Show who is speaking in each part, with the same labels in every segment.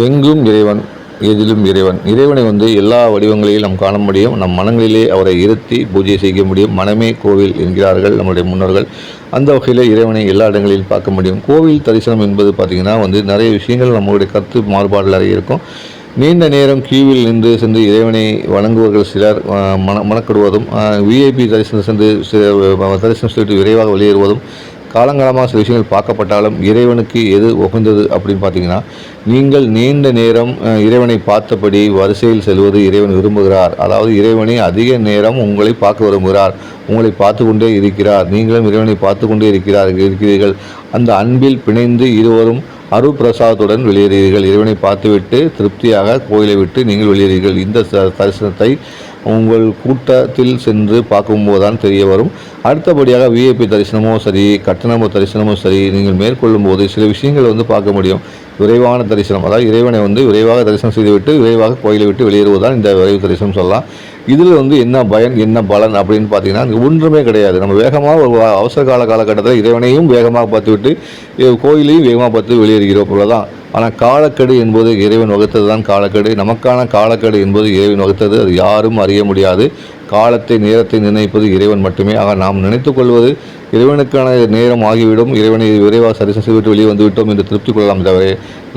Speaker 1: எங்கும் இறைவன் எதிலும் இறைவன். இறைவனை வந்து எல்லா வடிவங்களிலும் நாம் காண முடியும். நம் மனங்களிலே அவரை இருத்தி பூஜை செய்ய முடியும். மனமே கோவில் என்கிறார்கள் நம்முடைய முன்னோர்கள். அந்த வகையில் இறைவனை எல்லா இடங்களிலும் பார்க்க முடியும். கோவில் தரிசனம் என்பது பார்த்திங்கன்னா வந்து நிறைய விஷயங்கள் நம்மளுடைய கருத்து மாறுபாடு நிறைய இருக்கும். நீண்ட நேரம் கியூவில் நின்று சென்று இறைவனை வணங்குவர்கள் சிலர் மன மனக்கடுவதும் விஐபி தரிசனம் சென்று சில தரிசனம் செய்து விரைவாக வெளியேறுவதும் காலங்காலமாக சில விஷயங்கள் பார்க்கப்பட்டாலும் இறைவனுக்கு எது உகந்தது அப்படின்னு பார்த்தீங்கன்னா நீங்கள் நீண்ட நேரம் இறைவனை பார்த்தபடி வரிசையில் செல்வது இறைவன் விரும்புகிறார். அதாவது இறைவனை அதிக நேரம் உங்களை பார்க்க விரும்புகிறார். உங்களை பார்த்து கொண்டே இருக்கிறார். நீங்களும் இறைவனை பார்த்து கொண்டே இருக்கிறார் இருக்கிறீர்கள். அந்த அன்பில் பிணைந்து இருவரும் அருப்பிரசாதத்துடன் வெளியேறுகிறீர்கள் இறைவனை பார்த்துவிட்டு திருப்தியாக கோயிலை விட்டு நீங்கள் வெளியேறீர்கள் இந்த தரிசனத்தை உங்கள் கூட்டத்தில் சென்று பார்க்கும்போது தான் தெரிய வரும். அடுத்தபடியாக விஐபி தரிசனமோ சரி கட்டணமோ தரிசனமோ சரி நீங்கள் மேற்கொள்ளும் போது சில விஷயங்கள் வந்து பார்க்க முடியும். விரைவான தரிசனம். அதாவது இறைவனை வந்து விரைவாக தரிசனம் செய்துவிட்டு விரைவாக கோயிலை விட்டு வெளியேறுவதுதான் இந்த விரைவு தரிசனம் சொல்லலாம். இதில் வந்து என்ன பயன் என்ன பலன் அப்படின்னு பார்த்தீங்கன்னா ஒன்றுமே கிடையாது. நம்ம வேகமாக ஒரு அவசர கால காலகட்டத்தில் இறைவனையும் வேகமாக பார்த்துவிட்டு கோயிலையும் வேகமாக பார்த்து வெளியேறுகிறோம் போல தான் ஆனால் காலக்கெடு என்பது இறைவன் வகுத்தது தான் காலக்கெடு. நமக்கான காலக்கெடு என்பது இறைவன் வகுத்தது. அது யாரும் அறிய முடியாது. காலத்தை நேரத்தை நிர்ணயிப்பது இறைவன் மட்டுமே. ஆக நாம் நினைத்துக் கொள்வது இறைவனுக்கான நேரம் ஆகிவிடும். இறைவனை விரைவாக சரி செய்துவிட்டு வெளியே வந்துவிட்டோம் என்று திருப்தி கொள்ளலாம் தவிர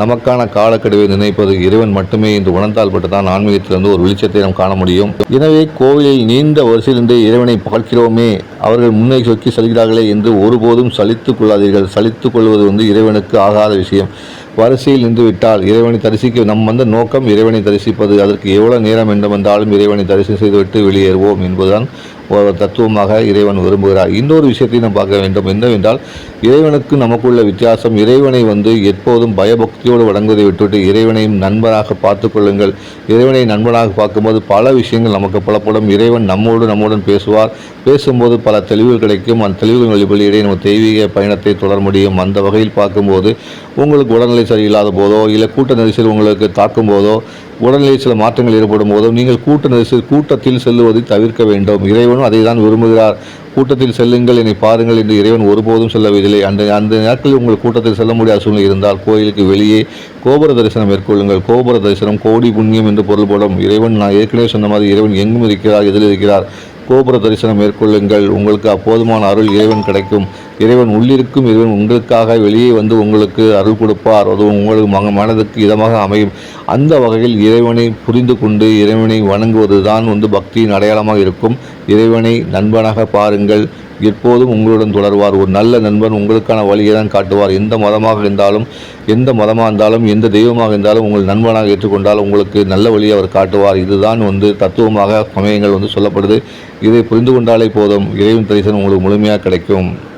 Speaker 1: நமக்கான காலக்கெடுவை நினைப்பது இறைவன் மட்டுமே என்று உணர்ந்தால் மட்டும்தான் ஆன்மீகத்திலிருந்து ஒரு வெளிச்சத்தை நாம் காண முடியும். எனவே கோவிலில் நீண்ட வரிசையிலிருந்து இறைவனை பார்க்கிறோமே அவர்கள் முன்னே சொக்கி செல்கிறார்களே என்று ஒருபோதும் சலித்துக் கொள்ளாதீர்கள். சலித்துக் கொள்வது வந்து இறைவனுக்கு ஆகாத விஷயம். வரிசையில் நின்றுவிட்டால் இறைவனை தரிசிக்க நம் வந்த நோக்கம் இறைவனை தரிசிப்பது. அதற்கு எவ்வளவு நேரம் வேண்டும் என்றாலும் இறைவனை தரிசனம் செய்துவிட்டு வெளியேறுவோம் என்பதுதான் ஒரு தத்துவமாக இறைவன் விரும்புகிறார். இன்னொரு விஷயத்தை நாம் பார்க்க வேண்டும். என்னவென்றால் இறைவனுக்கு நமக்குள்ள வித்தியாசம் இறைவனை வந்து எப்போதும் பயபக்தியோடு வணங்குவதை விட்டுவிட்டு இறைவனையும் நண்பராக பார்த்து கொள்ளுங்கள். இறைவனை நண்பனாக பார்க்கும்போது பல விஷயங்கள் நமக்கு புலப்படும். இறைவன் நம்மோடு நம்முடன் பேசுவார். பேசும்போது பல தெளிவுகள் கிடைக்கும். அந்த தெளிவுகள் வெளியிடையே நம்ம தெய்வீக பயணத்தை தொடர முடியும். அந்த வகையில் பார்க்கும்போது உங்களுக்கு உடல்நிலை சரியில்லாத போதோ இல்லை கூட்ட நெரிசல் உங்களுக்கு தாக்கும் போதோ உடல்நிலை சில மாற்றங்கள் ஏற்படும் போதும் நீங்கள் கூட்ட கூட்டத்தில் செல்லுவதை தவிர்க்க வேண்டும். இறைவனும் அதை தான் விரும்புகிறார். கூட்டத்தில் செல்லுங்கள் என்னை பாருங்கள் என்று இறைவன் ஒருபோதும் செல்லவில்லை. அந்த அந்த நாட்களில் உங்கள் கூட்டத்தில் செல்ல முடியாத சூழ்நிலை இருந்தால் கோயிலுக்கு வெளியே கோபுர தரிசனம் மேற்கொள்ளுங்கள். கோபுர தரிசனம் கோடி புண்ணியம் என்று பொருள்படும். இறைவன் நான் ஏற்கனவே சொன்ன மாதிரி இறைவன் எங்கும் இருக்கிறார் எதில் இருக்கிறார்? கோபுர தரிசனம் மேற்கொள்ளுங்கள். உங்களுக்கு அப்போதுமான அருள் இறைவன் கிடைக்கும். இறைவன் உள்ளிருக்கும். இறைவன் உங்களுக்காக வெளியே வந்து உங்களுக்கு அருள் கொடுப்பார். அது உங்களுக்கு மக மனதுக்கு இதமாக அமையும். அந்த வகையில் இறைவனை புரிந்து கொண்டு இறைவனை வணங்குவது தான் வந்து பக்தியின் அடையாளமாக இருக்கும். இறைவனை நண்பனாக பாருங்கள். எப்போதும் உங்களுடன் தொடர்வார். ஒரு நல்ல நண்பன் உங்களுக்கான வழியை தான் காட்டுவார். எந்த மதமாக இருந்தாலும் எந்த மதமாக இருந்தாலும் எந்த தெய்வமாக இருந்தாலும் உங்கள் நண்பனாக ஏற்றுக்கொண்டால் உங்களுக்கு நல்ல வழியை அவர் காட்டுவார். இதுதான் வந்து தத்துவமாக சமயங்கள் வந்து சொல்லப்படுது. இதை புரிந்து கொண்டாலே போதும். இறைவன் தரிசனம் உங்களுக்கு முழுமையாக கிடைக்கும்.